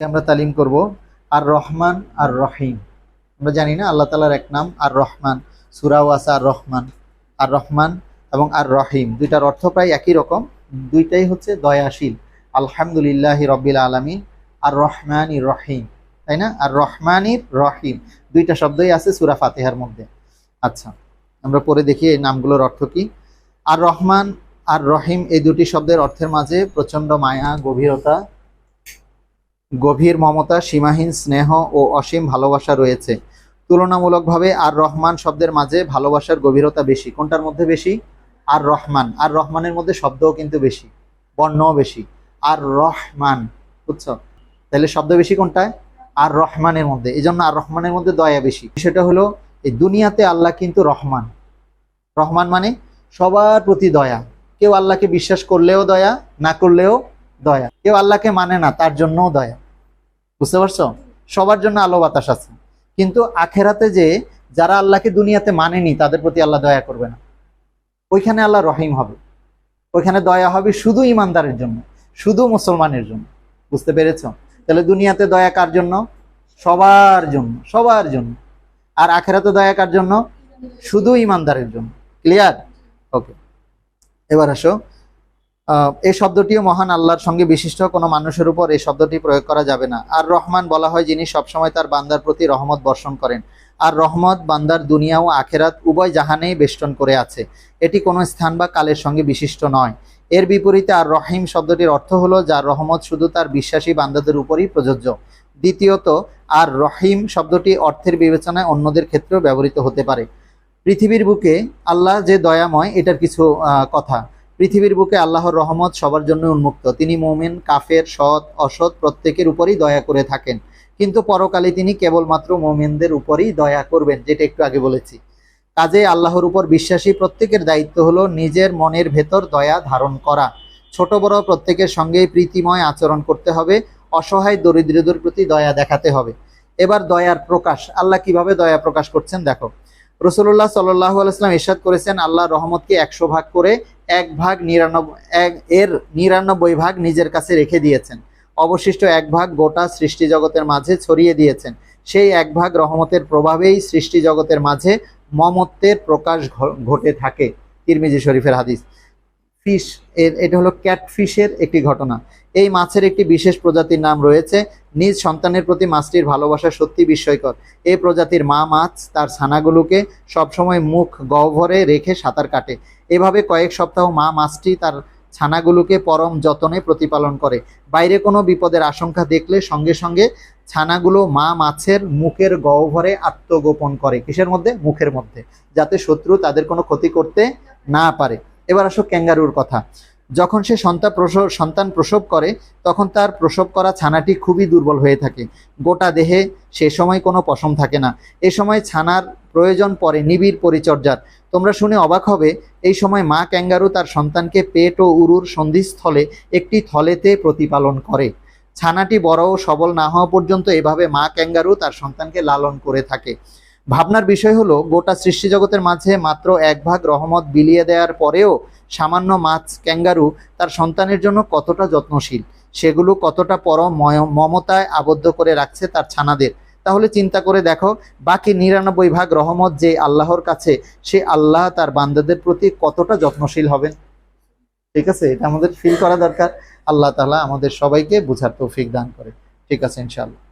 আমরা তালিম করব? আর রহমান, আর রহিম। আমরা জানি না আল্লাহ তালার এক নাম, আর রহমান। সুরাও আছে আর রহমান। আর রহমান এবং আর রহিম। দুইটার অর্থ প্রায় একই রকম, দুইটাই হচ্ছে দয়াশীল। আলহামদুলিল্লাহ রব্বিল আলমিন। আর রহমান রহিম। তাই না? আর রহমানির রহিম। দুইটা শব্দই আছে সুরা ফাতেহার মধ্যে। আচ্ছা আমরা পরে দেখি এই নামগুলোর অর্থ কি। আর রহমান, আর রহিম এই দুটি শব্দের অর্থের মাঝে প্রচণ্ড মায়া, গভীরতা গভীর মমতা, সীমাহীন স্নেহ ও অসীম ভালোবাসা রয়েছে। তুলনামূলকভাবে আর রহমান শব্দের মাঝে ভালোবাসার গভীরতা বেশি। কোনটার মধ্যে বেশি? আর রহমান। আর রহমানের মধ্যে শব্দও কিন্তু বেশি। বর্ণও বেশি। আর রহমান। বুঝছ? তাহলে শব্দ বেশি কোনটায়? আর রহমানের মধ্যে। এই জন্য আর রহমানের মধ্যে দয়া বেশি। সেটা হলো, এই দুনিয়াতে আল্লাহ কিন্তু রহমান। রহমান মানে সবার প্রতি দয়া। কেউ আল্লাহকে বিশ্বাস করলেও দয়া, না করলেও দয়া। কেউ আল্লাহকে মানে না, তার জন্যও দয়া। বুঝতে পারছ? সবার জন্য আলো বাতাস আছে। কিন্তু আখেরাতে যে যারা আল্লাহকে দুনিয়াতে মানেনি, তাদের প্রতি আল্লাহ দয়া করবে না। ওইখানে আল্লাহ রহিম হবে। ওইখানে দয়া হবে শুধু ইমানদারের জন্য, শুধু মুসলমানের জন্য। বুঝতে পেরেছ? তাহলে দুনিয়াতে দয়া কার জন্য? সবার জন্য সবার জন্য। আর আখেরাতে দয়া কার জন্য? শুধু ইমানদারের জন্য। ক্লিয়ার ওকে এবার আসো। এই শব্দটিও মহান আল্লাহর সঙ্গে বিশিষ্ট। কোনো মানুষের উপর এই শব্দটি প্রয়োগ করা যাবে না। আর রহমান বলা হয় যিনি সবসময় তার বান্দার প্রতি রহমত বর্ষণ করেন। আর রহমত বান্দার দুনিয়া ও আখেরাত উভয় জাহানেই বেষ্টন করে আছে। এটি কোনো স্থান বা কালের সঙ্গে বিশিষ্ট নয়। এর বিপরীতে আর রহিম শব্দটির অর্থ হলো, যার রহমত শুধু তার বিশ্বাসী বান্দাদের উপরই প্রযোজ্য। দ্বিতীয়ত, আর রহিম শব্দটি অর্থের বিবেচনায় অন্যদের ক্ষেত্রেও ব্যবহৃত হতে পারে। পৃথিবীর বুকে আল্লাহ যে দয়াময়, এটার কিছু কথা। পৃথিবীর বুকে আল্লাহর রহমত সবার জন্য উন্মুক্ত। তিনি মোমেন, কাফের, সৎ, অসৎ প্রত্যেকের উপরই দয়া করে থাকেন। কিন্তু পরকালে তিনি কেবলমাত্র মোমেনদের উপরই দয়া করবেন, যেটা একটু আগে বলেছি। কাজে আল্লাহর উপর বিশ্বাসী প্রত্যেকের দায়িত্ব হলো নিজের মনের ভেতর দয়া ধারণ করা। ছোট বড় প্রত্যেকের সঙ্গেই প্রীতিময় আচরণ করতে হবে, অসহায় দরিদ্রদের প্রতি দয়া দেখাতে হবে। এবার দয়ার প্রকাশ। আল্লাহ কীভাবে দয়া প্রকাশ করছেন? দেখো রসুল্লাহ সাল্লাহ আলাইসলাম ইরশাদ করেছেন আল্লাহ রহমতকে একশো ভাগ করে এক ভাগ নিরানব্বই এর নিরানব্বই ভাগ নিজের কাছে রেখে দিয়েছেন। অবশিষ্ট এক ভাগ গোটা সৃষ্টি জগতের মাঝে ছড়িয়ে দিয়েছেন। সেই এক ভাগ রহমতের প্রভাবেই সৃষ্টি জগতের মাঝে মমত্বের প্রকাশ ঘটে থাকে। তিরমিজি শরীফের হাদিস। ফিশ এর, এটা হলো ক্যাটফিশের একটি ঘটনা। এই মাছের একটি বিশেষ প্রজাতির নাম রয়েছে। নিজ সন্তানের প্রতি মাছটির ভালোবাসা সত্যি বিস্ময়কর। এই প্রজাতির মা মাছ তার ছানাগুলোকে সবসময় মুখ গহ্বরে রেখে সাঁতার কাটে। এভাবে কয়েক সপ্তাহ মা মাছটি তার ছানাগুলোকে পরম যতনে প্রতিপালন করে। বাইরে কোনো বিপদের আশঙ্কা দেখলে সঙ্গে সঙ্গে ছানাগুলো মা মাছের মুখের গহ্বরে আত্মগোপন করে। কিসের মধ্যে? মুখের মধ্যে। যাতে শত্রু তাদের কোনো ক্ষতি করতে না পারে। এবার আসো ক্যাঙ্গারুর কথা। যখন সে সন্তান প্রসব সন্তান প্রসব করে, তখন তার প্রসব করা ছানাটি খুবই দুর্বল হয়ে থাকে। গোটা দেহে সে সময় কোনো পশম থাকে না। এ সময় ছানার প্রয়োজন পড়ে নিবিড় পরিচর্যার। তোমরা শুনে অবাক হবে, এই সময় মা ক্যাঙ্গারু তার সন্তানকে পেট ও উরুর সন্ধিস্থলে একটি থলেতে প্রতিপালন করে। ছানাটি বড় ও সবল না হওয়া পর্যন্ত এভাবে মা ক্যাঙ্গারু তার সন্তানকে লালন করে থাকে। ভাবনার বিষয় হলো, গোটা সৃষ্টি জগতের মাঝে মাত্র এক ভাগ রহমত বিলিয়ে দেওয়ার পরেও সামান্য মাছ, ক্যাঙ্গারু তার সন্তানের জন্য কতটা যত্নশীল? সেগুলো কতটা পরম মমতায় আবদ্ধ করে রাখছে তার ছানাদের? তাহলে চিন্তা করে দেখো, বাকি নিরানব্বই ভাগ রহমত যে আল্লাহর কাছে, সে আল্লাহ তার বান্দাদের প্রতি কতটা যত্নশীল হবেন? ঠিক আছে? এটা আমাদের ফিল করা দরকার। আল্লাহ তাআলা আমাদের সবাইকে বুঝার তৌফিক দান করে। ঠিক আছে, ইনশাআল্লাহ।